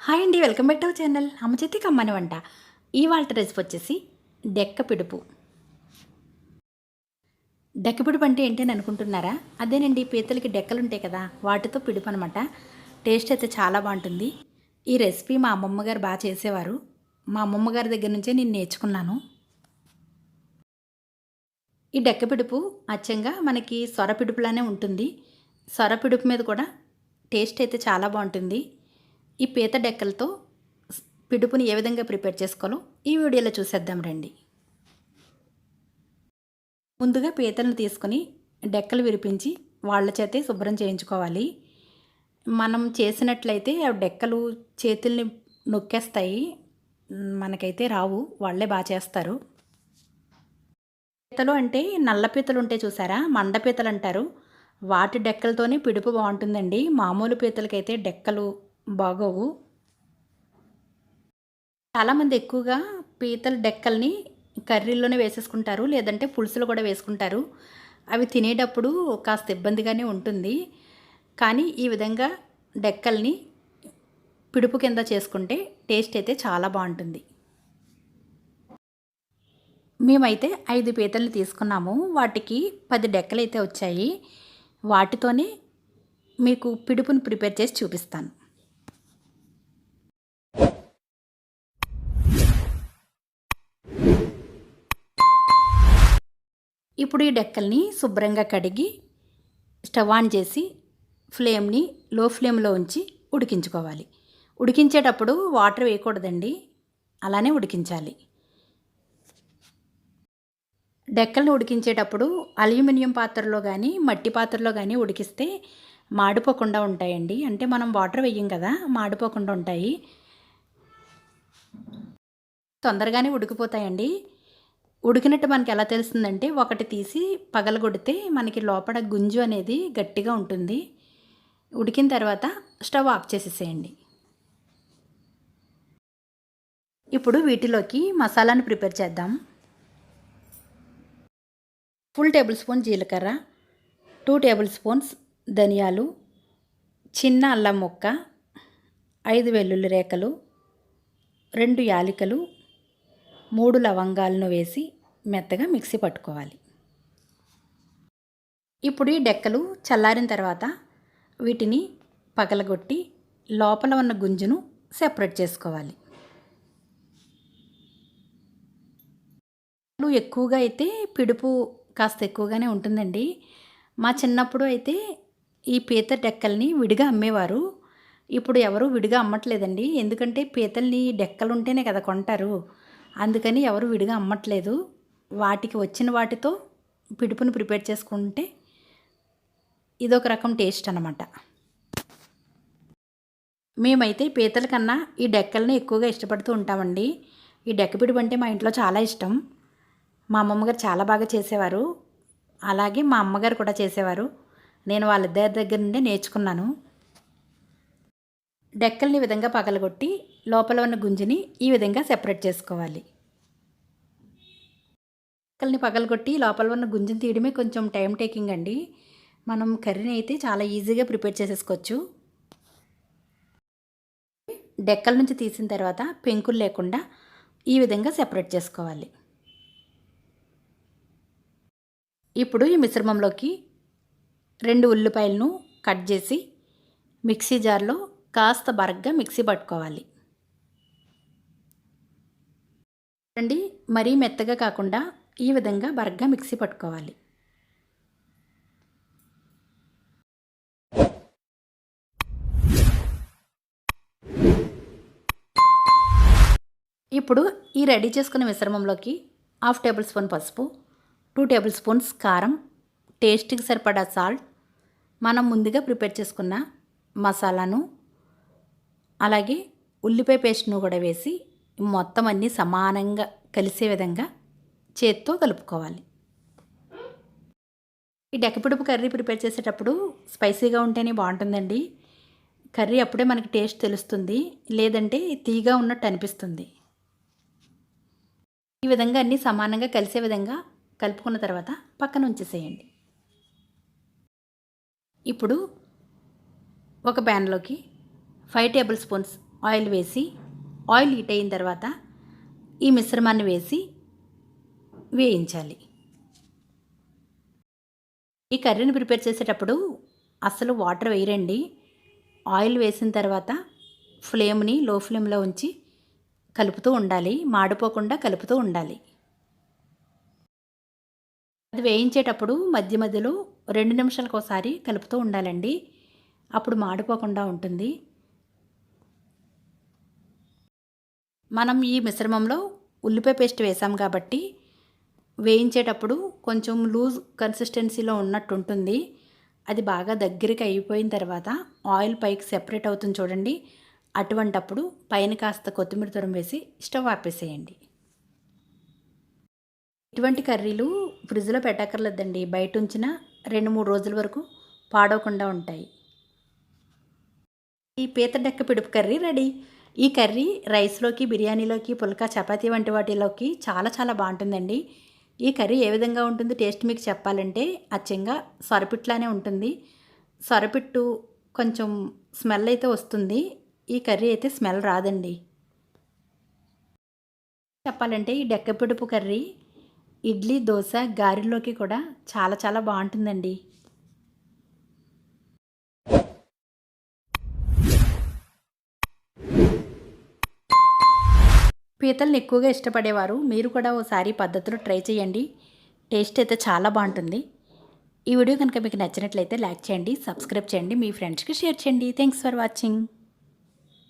Hi అండి welcome back to channel. అమ్మ చేతి కమ్మని వంట. ఇవాళ రెసిపీ వచ్చేసి డెక్క పిడుపు. డెక్క పిడుపు అంటే ఏంటని అనుకుంటున్నారా? అదేనండి పీతలకి డెక్కలు ఉంటాయి కదా వాటితో పిడుపు అనమాట టేస్ట్ అయితే చాలా బాగుంటుంది. ఈ రెసిపీ మా అమ్మమ్మ గారు బాగా చేసేవారు. మా అమ్మమ్మ గారి దగ్గర నుంచే నేను నేర్చుకున్నాను. ఈ డెక్క పిడుపు అచ్చంగా మనకి సొర పిడుపులానే ఉంటుంది. సొర పిడుపు మీద కూడా టేస్ట్ అయితే చాలా బాగుంటుంది. ఈ పీత డెక్కలతో పిడుపుని ఏ విధంగా ప్రిపేర్ చేసుకోవాలో ఈ వీడియోలో చూసేద్దాం రండి. ముందుగా పీతలను తీసుకొని డెక్కలు విరిపించి వాళ్ళ చేతే శుభ్రం చేయించుకోవాలి. మనం చేసినట్లయితే ఆ డెక్కలు చేతుల్ని నొక్కేస్తాయి. మనకైతే రావు వాళ్ళే బాగా చేస్తారు. పీతలు అంటే నల్ల పీతలు ఉంటే చూసారా? మండ పీతలు అంటారు. వాటి డెక్కలతోనే పిడుపు బాగుంటుందండి. మామూలు పీతలకైతే డెక్కలు బాగోవు. చాలామంది ఎక్కువగా పీతల డెక్కల్ని కర్రీల్లోనే వేసేసుకుంటారు లేదంటే పులుసులో కూడా వేసుకుంటారు. అవి తినేటప్పుడు కాస్త ఇబ్బందిగానే ఉంటుంది. కానీ ఈ విధంగా డెక్కల్ని పిడుపు కింద చేసుకుంటే టేస్ట్ అయితే చాలా బాగుంటుంది. మేమైతే ఐదు పీతలు తీసుకున్నాము. వాటికి పది డెక్కలు అయితే వచ్చాయి. వాటితోనే మీకు పిడుపుని ప్రిపేర్ చేసి చూపిస్తాను. ఇప్పుడు ఈ డెక్కల్ని శుభ్రంగా కడిగి స్టవ్ ఆన్ చేసి ఫ్లేమ్ని లో ఫ్లేమ్లో ఉంచి ఉడికించుకోవాలి. ఉడికించేటప్పుడు వాటర్ వేయకూడదండి. అలానే ఉడికించాలి. డెక్కలను ఉడికించేటప్పుడు అల్యూమినియం పాత్రలో కానీ మట్టి పాత్రలో కానీ ఉడికిస్తే మాడిపోకుండా ఉంటాయండి. అంటే మనం వాటర్ వేయం కదా మాడిపోకుండా ఉంటాయి. తొందరగానే ఉడికిపోతాయండి. ఉడికినట్టు మనకి ఎలా తెలుస్తుందంటే ఒకటి తీసి పగలగొడితే మనకి లోపల గుంజు అనేది గట్టిగా ఉంటుంది. ఉడికిన తర్వాత స్టవ్ ఆఫ్ చేసేసేయండి. ఇప్పుడు వీటిలోకి మసాలాను ప్రిపేర్ చేద్దాం. ఫుల్ టేబుల్ స్పూన్ జీలకర్ర టూ టేబుల్ స్పూన్స్ ధనియాలు చిన్న అల్లం ముక్క ఐదు వెల్లుల్లి రేఖలు రెండు యాలికలు మూడు లవంగాలను వేసి మెత్తగా మిక్సీ పట్టుకోవాలి. ఇప్పుడు ఈ డెక్కలు చల్లారిన తర్వాత వీటిని పగలగొట్టి లోపల ఉన్న గుంజును సెపరేట్ చేసుకోవాలి. ఎక్కువగా అయితే పిడుపు కాస్త ఎక్కువగానే ఉంటుందండి. మా చిన్నప్పుడు అయితే ఈ పీత డెక్కల్ని విడిగా అమ్మేవారు. ఇప్పుడు ఎవరు విడిగా అమ్మట్లేదండి. ఎందుకంటే పీతల్ని డెక్కలు ఉంటేనే కదా కొంటారు. అందుకని ఎవరు విడిగా అమ్మట్లేదు. వాటికి వచ్చిన వాటితో పిడుపుని ప్రిపేర్ చేసుకుంటే ఇదొక రకం టేస్ట్ అనమాట మేమైతే పీతల కన్నా ఈ డెక్కల్ని ఎక్కువగా ఇష్టపడుతూ ఉంటామండి. ఈ డెక్క పిడుపు అంటే మా ఇంట్లో చాలా ఇష్టం. మా అమ్మమ్మగారు చాలా బాగా చేసేవారు. అలాగే మా అమ్మగారు కూడా చేసేవారు. నేను వాళ్ళిద్దరి దగ్గర నుండే నేర్చుకున్నాను. డెక్కల్ని విధంగా పగలగొట్టి లోపల ఉన్న గుంజిని ఈ విధంగా సెపరేట్ చేసుకోవాలి. డెక్కల్ని పగలగొట్టి లోపల ఉన్న గుంజిని తీయడమే కొంచెం టైం టేకింగ్ అండి. మనం కర్రీని అయితే చాలా ఈజీగా ప్రిపేర్ చేసేసుకోవచ్చు. డెక్కల నుంచి తీసిన తర్వాత పెంకులు లేకుండా ఈ విధంగా సెపరేట్ చేసుకోవాలి. ఇప్పుడు ఈ మిశ్రమంలోకి రెండు ఉల్లిపాయలను కట్ చేసి మిక్సీ జార్లో కాస్త బరగ్గా మిక్సీ పట్టుకోవాలి. అండి మరీ మెత్తగా కాకుండా ఈ విధంగా బరగ్గా మిక్సీ పట్టుకోవాలి. ఇప్పుడు ఈ రెడీ చేసుకున్న మిశ్రమంలోకి హాఫ్ టేబుల్ స్పూన్ పసుపు టూ టేబుల్ స్పూన్స్ కారం టేస్ట్కి సరిపడా సాల్ట్. మనం ముందుగా ప్రిపేర్ చేసుకున్న మసాలాను అలాగే ఉల్లిపాయ పేస్ట్ను కూడా వేసి మొత్తం అన్నీ సమానంగా కలిసే విధంగా చేత్తో కలుపుకోవాలి. ఈ డెక్కపిడుపు కర్రీ ప్రిపేర్ చేసేటప్పుడు స్పైసీగా ఉంటేనే బాగుంటుందండి. కర్రీ అప్పుడే మనకి టేస్ట్ తెలుస్తుంది లేదంటే తీగా ఉన్నట్టు అనిపిస్తుంది. ఈ విధంగా అన్నీ సమానంగా కలిసే విధంగా కలుపుకున్న తర్వాత పక్కన ఉంచేసేయండి. ఇప్పుడు ఒక ప్యాన్లోకి ఫైవ్ టేబుల్ స్పూన్స్ ఆయిల్ వేసి ఆయిల్ హీట్ అయిన తర్వాత ఈ మిశ్రమాన్ని వేసి వేయించాలి. ఈ కర్రీని ప్రిపేర్ చేసేటప్పుడు అసలు వాటర్ వేయరండి. ఆయిల్ వేసిన తర్వాత ఫ్లేమ్ని లో ఫ్లేమ్లో ఉంచి కలుపుతూ ఉండాలి. మాడిపోకుండా కలుపుతూ ఉండాలి. అది వేయించేటప్పుడు మధ్య మధ్యలో రెండు నిమిషాలకు ఒకసారి కలుపుతూ ఉండాలండి. అప్పుడు మాడిపోకుండా ఉంటుంది. మనం ఈ మిశ్రమంలో ఉల్లిపాయ పేస్ట్ వేసాం కాబట్టి వేయించేటప్పుడు కొంచెం లూజ్ కన్సిస్టెన్సీలో ఉన్నట్టు ఉంటుంది. అది బాగా దగ్గరికి అయిపోయిన తర్వాత ఆయిల్ పైకి సెపరేట్ అవుతుంది చూడండి. అటువంటప్పుడు పైన కాస్త కొత్తిమీర తురం వేసి స్టవ్ ఆపేసేయండి. ఇటువంటి కర్రీలు ఫ్రిడ్జ్లో పెట్టక్కర్లేదండి. బయట ఉంచిన రెండు మూడు రోజుల వరకు పాడవకుండా ఉంటాయి. ఈ పీత డెక్క పిడుపు కర్రీ రెడీ. ఈ కర్రీ రైస్లోకి బిర్యానీలోకి పుల్కా చపాతీ వంటి వాటిలోకి చాలా చాలా బాగుంటుందండి. ఈ కర్రీ ఏ విధంగా ఉంటుంది టేస్ట్ మీకు చెప్పాలంటే అచ్చంగా సొరపిట్లానే ఉంటుంది. సొరపిట్టు కొంచెం స్మెల్ అయితే వస్తుంది. ఈ కర్రీ అయితే స్మెల్ రాదండి. చెప్పాలంటే ఈ డెక్క పిడుపు కర్రీ ఇడ్లీ దోశ గారెలోకి కూడా చాలా చాలా బాగుంటుందండి. పీతల్ని ఎక్కువగా ఇష్టపడేవారు. మీరు కూడా ఓసారి పద్ధతిలో ట్రై చేయండి. టేస్ట్ అయితే చాలా బాగుంటుంది. ఈ వీడియో కనుక మీకు నచ్చినట్లయితే లైక్ చేయండి సబ్స్క్రైబ్ చేయండి మీ ఫ్రెండ్స్కి షేర్ చేయండి. Thanks for watching.